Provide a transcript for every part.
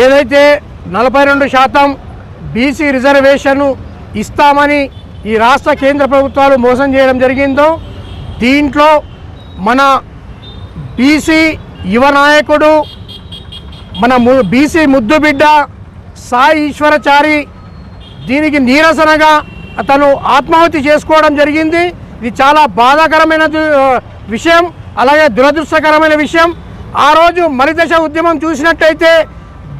ఏదైతే నలభై రెండు శాతం బీసీ రిజర్వేషన్ ఇస్తామని ఈ రాష్ట్ర కేంద్ర ప్రభుత్వాలు మోసం చేయడం జరిగిందో దీంట్లో మన బీసీ యువ నాయకుడు మన ము- బీసీ ముద్దుబిడ్డ సాయి ఈశ్వరచారి దీనికి నీరసనగా అతను ఆత్మాహుతి చేసుకోవడం జరిగింది. ఇది చాలా బాధాకరమైన విషయం అలాగే దురదృష్టకరమైన విషయం. ఆ రోజు మరిదశ ఉద్యమం చూసినట్టయితే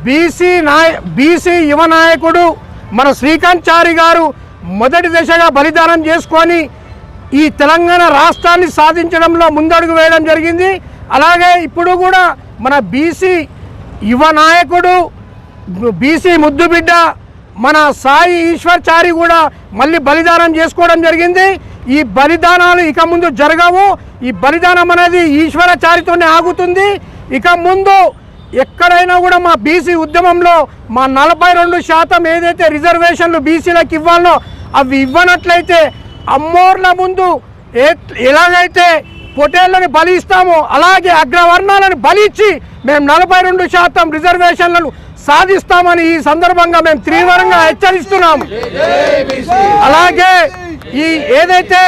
బీసీ నాయ బీసీ యువ నాయకుడు మన శ్రీకాంత్ చారి గారు మొదటి దశగా బలిదానం చేసుకొని ఈ తెలంగాణ రాష్ట్రాన్ని సాధించడంలో ముందడుగు వేయడం జరిగింది. అలాగే ఇప్పుడు కూడా మన బీసీ యువ నాయకుడు బీసీ ముద్దుబిడ్డ మన సాయి ఈశ్వర్ చారి కూడా మళ్ళీ బలిదానం చేసుకోవడం జరిగింది. ఈ బలిదానాలు ఇక ముందు జరగవు. ఈ బలిదానం అనేది ఈశ్వరాచారితోనే ఆగుతుంది. ఇక ముందు ఎక్కడైనా కూడా మా బీసీ ఉద్యమంలో మా నలభై రెండు శాతం ఏదైతే రిజర్వేషన్లు బీసీలకు ఇవ్వాలో అవి ఇవ్వనట్లయితే అమ్మోర్ల ముందు ఏ ఎలాగైతే పొటేళ్ళను బలి ఇస్తామో అలాగే అగ్రవర్ణాలను బలి ఇచ్చి మేము నలభై రెండు శాతం రిజర్వేషన్లను సాధిస్తామని ఈ సందర్భంగా మేము తీవ్రంగా హెచ్చరిస్తున్నాం. అలాగే ఈ ఏదైతే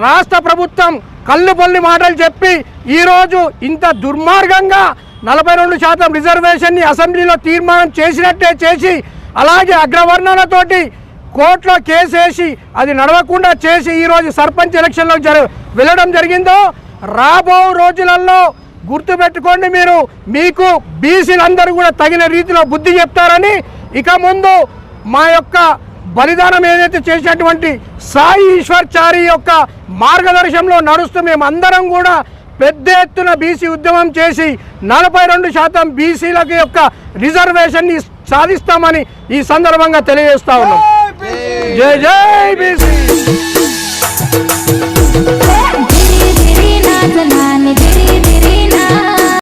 రాష్ట్ర ప్రభుత్వం కళ్ళు బొల్లి మాటలు చెప్పి ఈరోజు ఇంత దుర్మార్గంగా నలభై రెండు శాతం రిజర్వేషన్ని అసెంబ్లీలో తీర్మానం చేసినట్టే చేసి అలాగే అగ్రవర్ణాలతోటి కోర్టులో కేసు వేసి అది నడవకుండా చేసి ఈరోజు సర్పంచ్ ఎలక్షన్లో జర వెళ్ళడం జరిగిందో రాబో రోజులలో గుర్తుపెట్టుకోండి మీరు మీకు బీసీలందరూ కూడా తగిన రీతిలో బుద్ధి చెప్తారని ఇక ముందు మా యొక్క బలిదానం ఏదైతే చేసినటువంటి సాయి ఈశ్వర్ చారి యొక్క మార్గదర్శనంలో నడుస్తూ మేము అందరం కూడా పెద్ద ఎత్తున బీసీ ఉద్యమం చేసి నలభై రెండు శాతం బీసీలకు యొక్క రిజర్వేషన్ని సాధిస్తామని ఈ సందర్భంగా తెలియజేస్తా ఉన్నాం. జై జై బీసీ